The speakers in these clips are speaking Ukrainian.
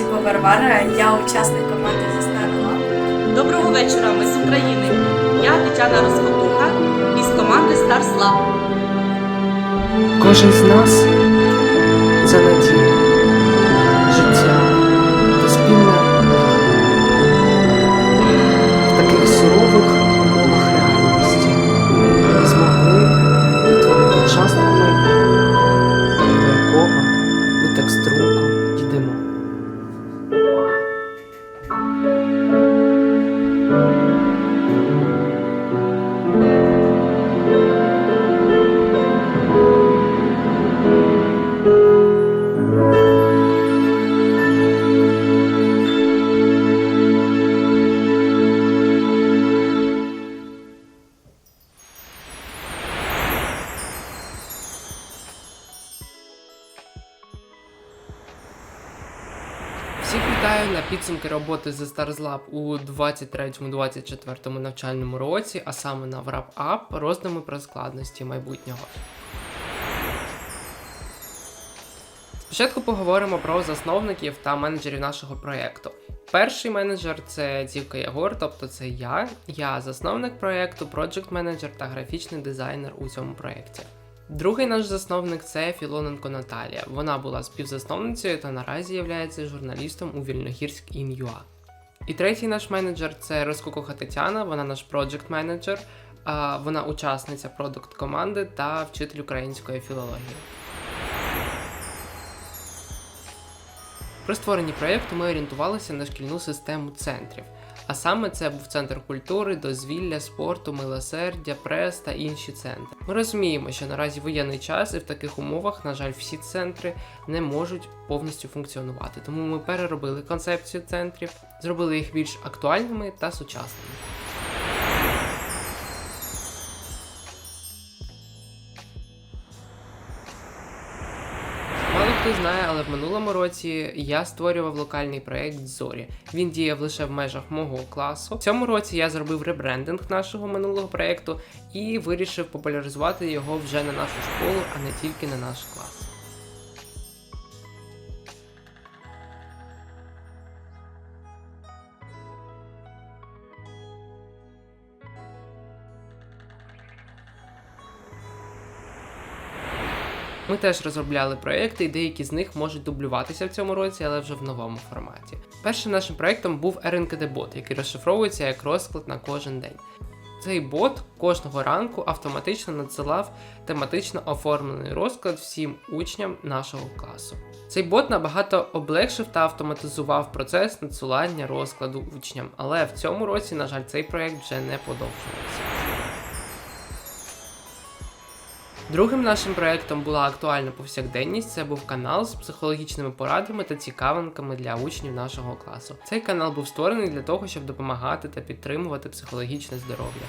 звати Варвара, я учасник команди зі Старого. Доброго вечора, ми з України. Я Тетяна Розкопуха із команди Старслав. Кожен з нас роботи The Stars у 23-24 навчальному році, а саме на Wrap Up роздуми про складності майбутнього. Спочатку поговоримо про засновників та менеджерів нашого проєкту. Перший менеджер це Дівка Ягор, тобто це я. Я засновник проєкту, проджект менеджер та графічний дизайнер у цьому проєкті. Другий наш засновник це Філоненко Наталія. Вона була співзасновницею та наразі є журналістом у Вільногірськ Ін.ЮА. І третій наш менеджер це Розкукуха Тетяна, вона наш проджект менеджер, вона учасниця продукт команди та вчитель української філології. При створенні проєкту ми орієнтувалися на шкільну систему центрів. А саме це був центр культури, дозвілля, спорту, милосердя, прес та інші центри. Ми розуміємо, що наразі воєнний час і в таких умовах, на жаль, всі центри не можуть повністю функціонувати. Тому ми переробили концепцію центрів, зробили їх більш актуальними та сучасними. Хто знає, але в минулому році я створював локальний проект Зорі. Він діяв лише в межах мого класу. В цьому році я зробив ребрендинг нашого минулого проекту і вирішив популяризувати його вже на нашу школу, а не тільки на наш клас. Ми теж розробляли проекти, і деякі з них можуть дублюватися в цьому році, але вже в новому форматі. Першим нашим проектом був rnkd бот який розшифровується як розклад на кожен день. Цей бот кожного ранку автоматично надсилав тематично оформлений розклад всім учням нашого класу. Цей бот набагато облегшив та автоматизував процес надсилання розкладу учням, але в цьому році, на жаль, цей проект вже не подовжується. Другим нашим проектом була актуальна повсякденність. Це був канал з психологічними порадами та цікавинками для учнів нашого класу. Цей канал був створений для того, щоб допомагати та підтримувати психологічне здоров'я.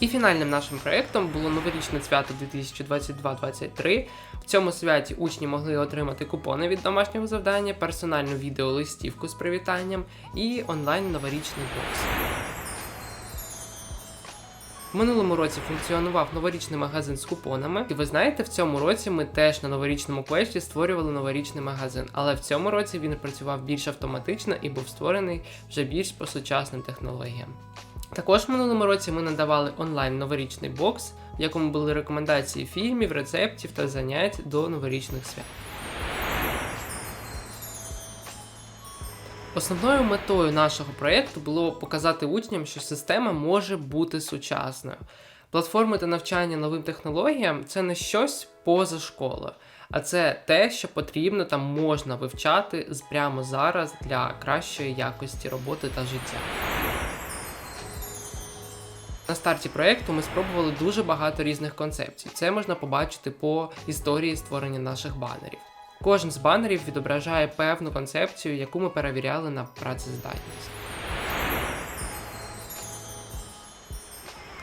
І фінальним нашим проєктом було новорічне свято 2022-2023. В цьому святі учні могли отримати купони від домашнього завдання, персональну відеолистівку з привітанням і онлайн новорічний бокс. В минулому році функціонував новорічний магазин з купонами. І ви знаєте, в цьому році ми теж на новорічному квесті створювали новорічний магазин, але в цьому році він працював більш автоматично і був створений вже більш по сучасним технологіям. Також в минулому році ми надавали онлайн новорічний бокс, в якому були рекомендації фільмів, рецептів та занять до новорічних свят. Основною метою нашого проєкту було показати учням, що система може бути сучасною. Платформи та навчання новим технологіям це не щось поза школою, а це те, що потрібно та можна вивчати прямо зараз для кращої якості роботи та життя. На старті проєкту ми спробували дуже багато різних концепцій. Це можна побачити по історії створення наших банерів. Кожен з банерів відображає певну концепцію, яку ми перевіряли на працездатність.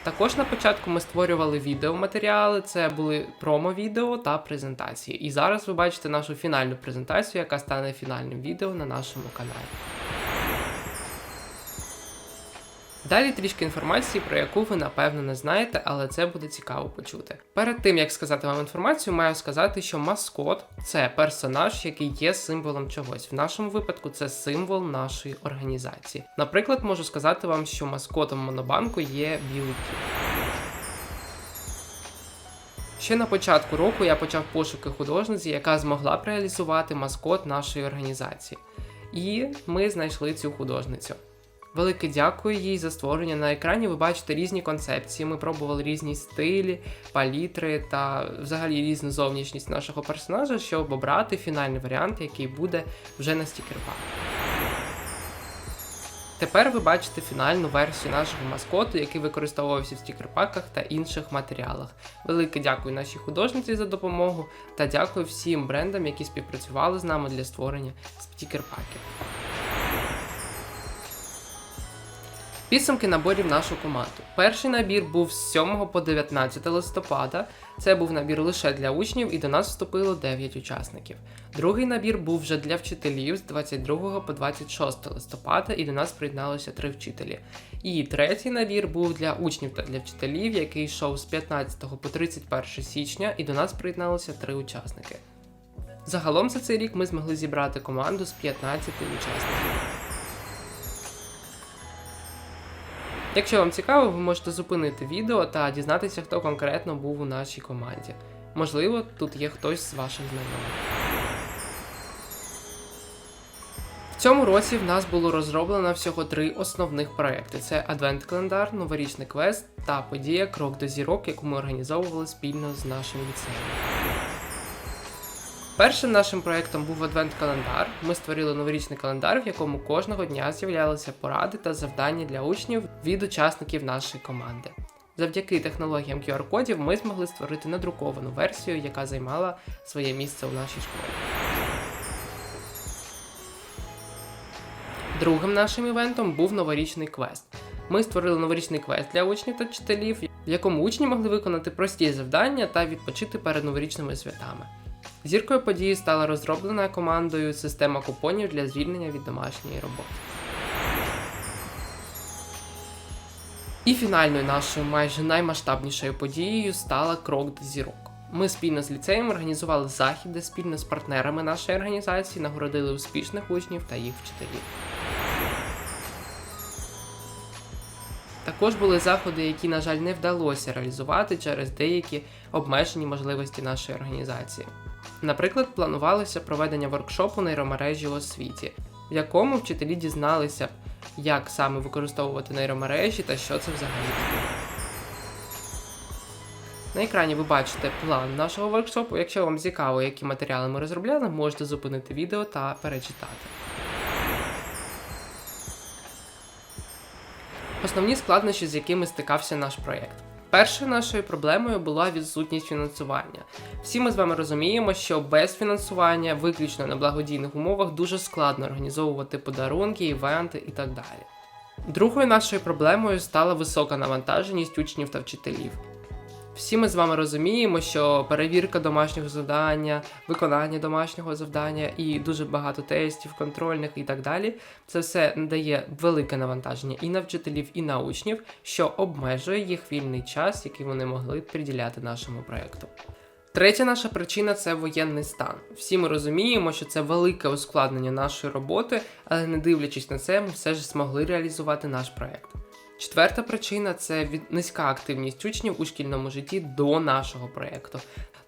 Також на початку ми створювали відеоматеріали, це були промо-відео та презентації. І зараз ви бачите нашу фінальну презентацію, яка стане фінальним відео на нашому каналі. Далі трішки інформації, про яку ви напевно не знаєте, але це буде цікаво почути. Перед тим як сказати вам інформацію, маю сказати, що маскот це персонаж, який є символом чогось. В нашому випадку це символ нашої організації. Наприклад, можу сказати вам, що маскотом монобанку є білий. Ще на початку року я почав пошуки художниці, яка змогла б реалізувати маскот нашої організації. І ми знайшли цю художницю. Велике дякую їй за створення. На екрані ви бачите різні концепції. Ми пробували різні стилі, палітри та взагалі різну зовнішність нашого персонажа, щоб обрати фінальний варіант, який буде вже на стікерпах. Тепер ви бачите фінальну версію нашого маскоту, який використовувався в стікерпаках та інших матеріалах. Велике дякую нашій художниці за допомогу та дякую всім брендам, які співпрацювали з нами для створення стікерпаків. Підсумки наборів нашу команду. Перший набір був з 7 по 19 листопада. Це був набір лише для учнів, і до нас вступило 9 учасників. Другий набір був вже для вчителів з 22 по 26 листопада, і до нас приєдналося 3 вчителі. І третій набір був для учнів та для вчителів, який йшов з 15 по 31 січня, і до нас приєдналося 3 учасники. Загалом за цей рік ми змогли зібрати команду з 15 учасників. Якщо вам цікаво, ви можете зупинити відео та дізнатися, хто конкретно був у нашій команді. Можливо, тут є хтось з ваших знайомих. В цьому році в нас було розроблено всього три основних проекти: це адвент-календар, новорічний квест та подія Крок до зірок, яку ми організовували спільно з нашим ліцеєм. Першим нашим проектом був адвент-календар. Ми створили новорічний календар, в якому кожного дня з'являлися поради та завдання для учнів від учасників нашої команди. Завдяки технологіям QR-кодів ми змогли створити надруковану версію, яка займала своє місце у нашій школі. Другим нашим івентом був новорічний квест. Ми створили новорічний квест для учнів та вчителів, в якому учні могли виконати прості завдання та відпочити перед новорічними святами. Зіркою події стала розроблена командою система купонів для звільнення від домашньої роботи. І фінальною нашою майже наймасштабнішою подією стала крок до зірок. Ми спільно з ліцеєм організували захід, спільно з партнерами нашої організації нагородили успішних учнів та їх вчителів. Також були заходи, які, на жаль, не вдалося реалізувати через деякі обмежені можливості нашої організації. Наприклад, планувалося проведення воркшопу нейромережі у освіті, в якому вчителі дізналися, як саме використовувати нейромережі та що це взагалі таке. На екрані ви бачите план нашого воркшопу. Якщо вам цікаво, які матеріали ми розробляли, можете зупинити відео та перечитати. Основні складнощі, з якими стикався наш проєкт. Першою нашою проблемою була відсутність фінансування. Всі ми з вами розуміємо, що без фінансування, виключно на благодійних умовах, дуже складно організовувати подарунки, івенти і так далі. Другою нашою проблемою стала висока навантаженість учнів та вчителів. Всі ми з вами розуміємо, що перевірка домашнього завдання, виконання домашнього завдання і дуже багато тестів, контрольних і так далі. Це все дає велике навантаження і на вчителів, і на учнів, що обмежує їх вільний час, який вони могли приділяти нашому проєкту. Третя наша причина це воєнний стан. Всі ми розуміємо, що це велике ускладнення нашої роботи, але не дивлячись на це, ми все ж змогли реалізувати наш проєкт. Четверта причина це низька активність учнів у шкільному житті до нашого проєкту.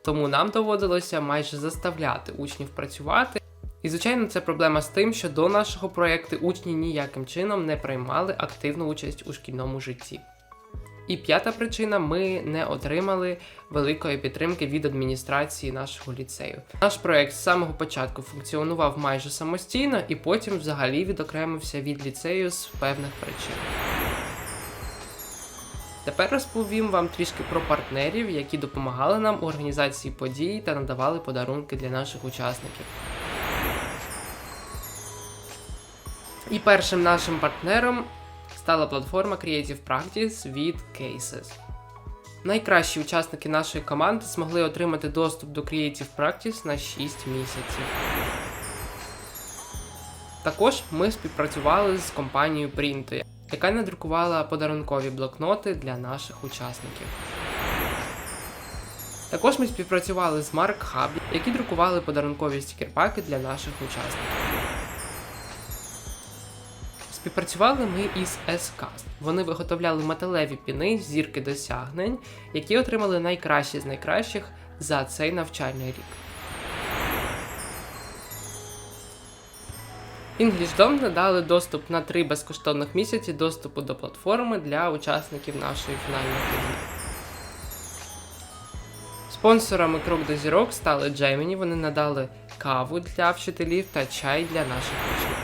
Тому нам доводилося майже заставляти учнів працювати. І, звичайно, це проблема з тим, що до нашого проєкту учні ніяким чином не приймали активну участь у шкільному житті. І п'ята причина ми не отримали великої підтримки від адміністрації нашого ліцею. Наш проект з самого початку функціонував майже самостійно і потім взагалі відокремився від ліцею з певних причин. Тепер розповім вам трішки про партнерів, які допомагали нам у організації подій та надавали подарунки для наших учасників. І першим нашим партнером стала платформа Creative Practice від Cases. Найкращі учасники нашої команди змогли отримати доступ до Creative Practice на 6 місяців. Також ми співпрацювали з компанією Printo, яка надрукувала подарункові блокноти для наших учасників. Також ми співпрацювали з Mark Hub, які друкували подарункові стікерпаки для наших учасників. Співпрацювали ми із S-Cast. Вони виготовляли металеві піни зірки досягнень, які отримали найкращі з найкращих за цей навчальний рік. EnglishDom надали доступ на три безкоштовних місяці доступу до платформи для учасників нашої фінальної події. Спонсорами крок до зірок стали Gemini, вони надали каву для вчителів та чай для наших учнів.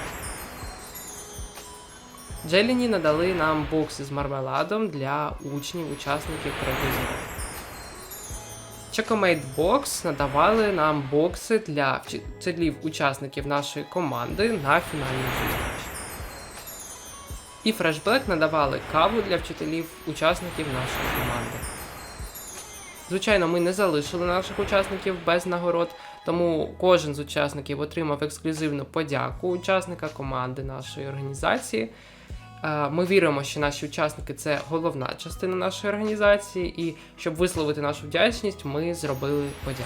Джеліні надали нам бокси з мармеладом для учнів, учасників кроку зірок. Chocomate Box надавали нам бокси для вчителів учасників нашої команди на фінальну зустріч. І Freshback надавали каву для вчителів учасників нашої команди. Звичайно, ми не залишили наших учасників без нагород, тому кожен з учасників отримав ексклюзивну подяку учасника команди нашої організації. Е, Ми віримо, що наші учасники це головна частина нашої організації, і щоб висловити нашу вдячність, ми зробили подяки.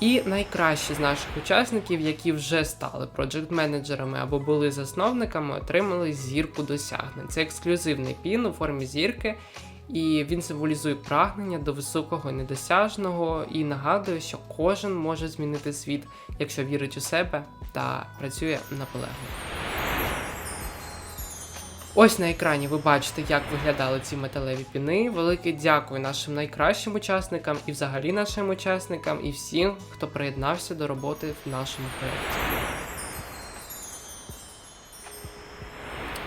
І найкращі з наших учасників, які вже стали проджект-менеджерами або були засновниками, отримали зірку досягнень. Це ексклюзивний пін у формі зірки, і він символізує прагнення до високого і недосяжного і нагадує, що кожен може змінити світ, якщо вірить у себе та працює наполегливо. Ось на екрані ви бачите, як виглядали ці металеві піни. Велике дякую нашим найкращим учасникам і взагалі нашим учасникам, і всім, хто приєднався до роботи в нашому проєкті.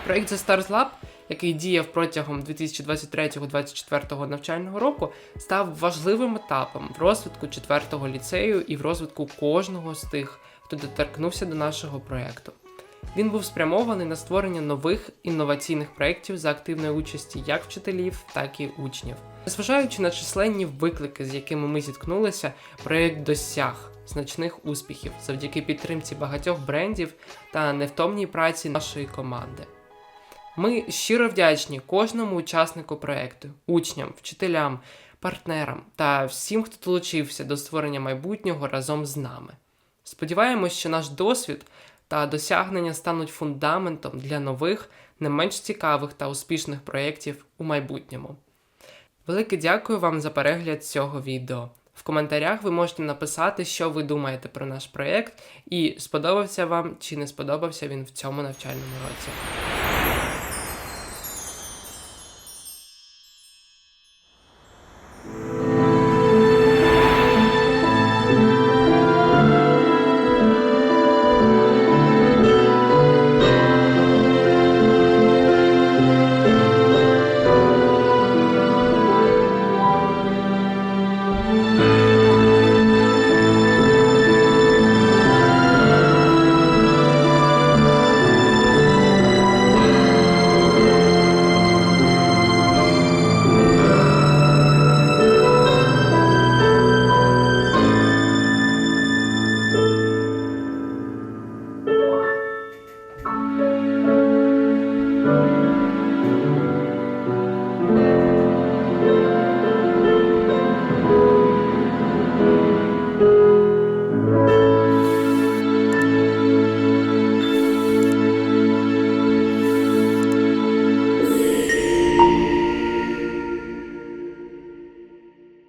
Проєкт The Stars Lab, який діяв протягом 2023-2024 навчального року, став важливим етапом в розвитку 4-го ліцею і в розвитку кожного з тих, хто доторкнувся до нашого проєкту. Він був спрямований на створення нових інноваційних проєктів за активної участі як вчителів, так і учнів. Незважаючи на численні виклики, з якими ми зіткнулися, проєкт досяг значних успіхів завдяки підтримці багатьох брендів та невтомній праці нашої команди. Ми щиро вдячні кожному учаснику проєкту, учням, вчителям, партнерам та всім, хто долучився до створення майбутнього разом з нами. Сподіваємось, що наш досвід та досягнення стануть фундаментом для нових, не менш цікавих та успішних проєктів у майбутньому. Велике дякую вам за перегляд цього відео. В коментарях ви можете написати, що ви думаєте про наш проєкт, і сподобався вам чи не сподобався він в цьому навчальному році.